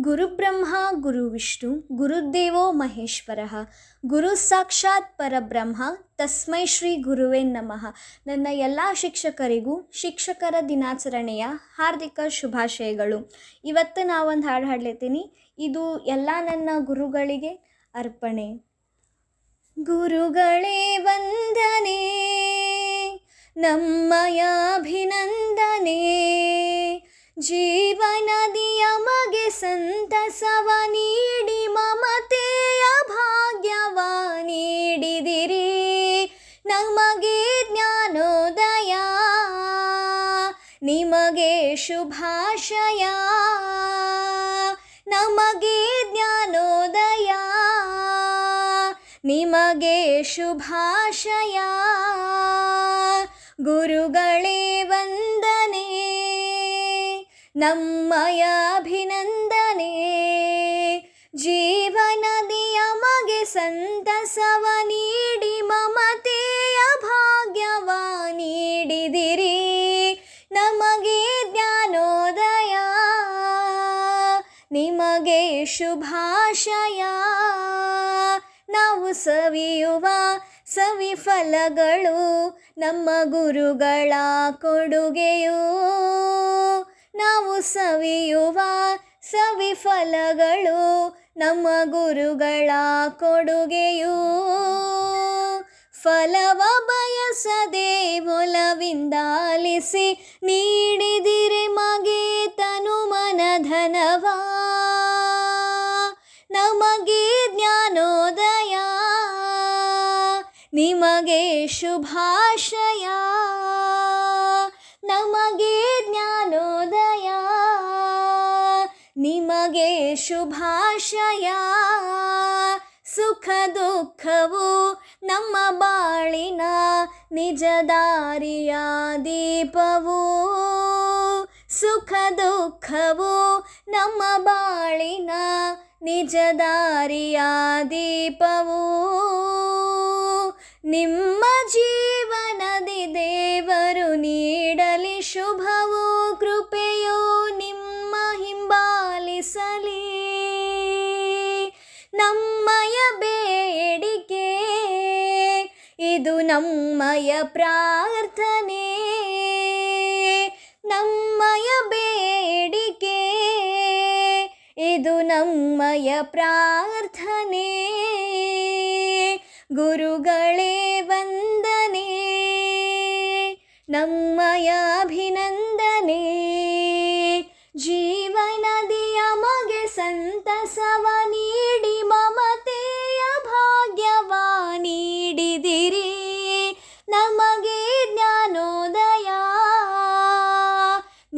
ಗುರುಬ್ರಹ್ಮ ಗುರುವಿಷ್ಣು ಗುರುದೇವೋ ಮಹೇಶ್ವರಃ. ಗುರು ಸಾಕ್ಷಾತ್ ಪರಬ್ರಹ್ಮ, ತಸ್ಮೈ ಶ್ರೀ ಗುರುವೇ ನಮಃ. ನನ್ನ ಎಲ್ಲ ಶಿಕ್ಷಕರಿಗೂ ಶಿಕ್ಷಕರ ದಿನಾಚರಣೆಯ ಹಾರ್ದಿಕ ಶುಭಾಶಯಗಳು. ಇವತ್ತು ನಾವೊಂದು ಹಾಡು ಹಾಡ್ಲತ್ತೀನಿ. ಇದು ಎಲ್ಲ ನನ್ನ ಗುರುಗಳಿಗೆ ಅರ್ಪಣೆ. ಗುರುಗಳೇ ವಂದನೆ ನಮ್ಮಯಾಭಿನಂದನೆ ಜೀವನ ಸಂತಸವ ನೀಡಿ ಮಮತೆಯ ಭಾಗ್ಯವ ನೀಡಿದಿರಿ. ನಮಗೆ ಜ್ಞಾನೋದಯ ನಿಮಗೆ ಶುಭಾಶಯ. ನಮಗೆ ಜ್ಞಾನೋದಯ ನಿಮಗೆ ಶುಭಾಶಯ. ಗುರುಗಳೇ ನಮ್ಮಯ ಅಭಿನಂದನೆ ಜೀವನದಿಯ ಮಗೆ ಸಂತಸವ ನೀಡಿ ಮಮತೆಯ ಭಾಗ್ಯವ ನೀಡಿದಿರಿ. ನಮಗೆ ಜ್ಞಾನೋದಯ, ನಿಮಗೆ ಶುಭಾಶಯ. ನಾವು ಸವಿಯುವ ಸವಿ ಫಲಗಳು ನಮ್ಮ ಗುರುಗಳ ಕೊಡುಗೆಯು. ನಾವು ಸವಿಯುವ ಸವಿ ಫಲಗಳು ನಮ್ಮ ಗುರುಗಳ ಕೊಡುಗೆಯೂ. ಫಲವ ಬಯಸದೆ ಒಲವಿಂದಾಲಿಸಿ ನೀಡಿದಿರಿ ಮಗೆ ತನು ಮನಧನವಾ. ನಮಗೆ ಜ್ಞಾನೋದಯ, ನಿಮಗೆ ಶುಭಾಶಯ. ಶುಭಾಶಯ ಸುಖ ದುಃಖವು ನಮ್ಮ ಬಾಳಿನ ನಿಜ ದೀಪವು. ಸುಖ ದುಃಖವು ನಮ್ಮ ಬಾಳಿನ ನಿಜ ದೀಪವು. ನಿಮ್ಮ ಜೀವನದಿ ದೇವರು ನೀಡಲಿ ಶುಭವು ಇದು ನಮ್ಮಯ ಪ್ರಾರ್ಥನೆ. ನಮ್ಮಯ ಬೇಡಿಕೆ. ಇದು ನಮ್ಮಯ ಪ್ರಾರ್ಥನೆ. ಗುರುಗಳೇ ವಂದನೆ. ನಮ್ಮಯ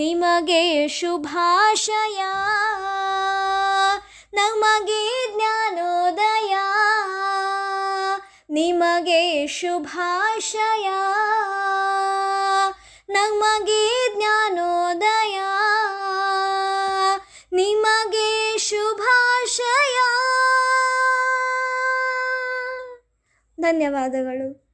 ನಿಮಗೆ ಶುಭಾಶಯ. ನಮಗೆ ಜ್ಞಾನೋದಯ. ನಿಮಗೆ ಶುಭಾಶಯ. ನಮಗೆ ಜ್ಞಾನೋದಯ. ನಿಮಗೆ ಶುಭಾಶಯ. ಧನ್ಯವಾದಗಳು.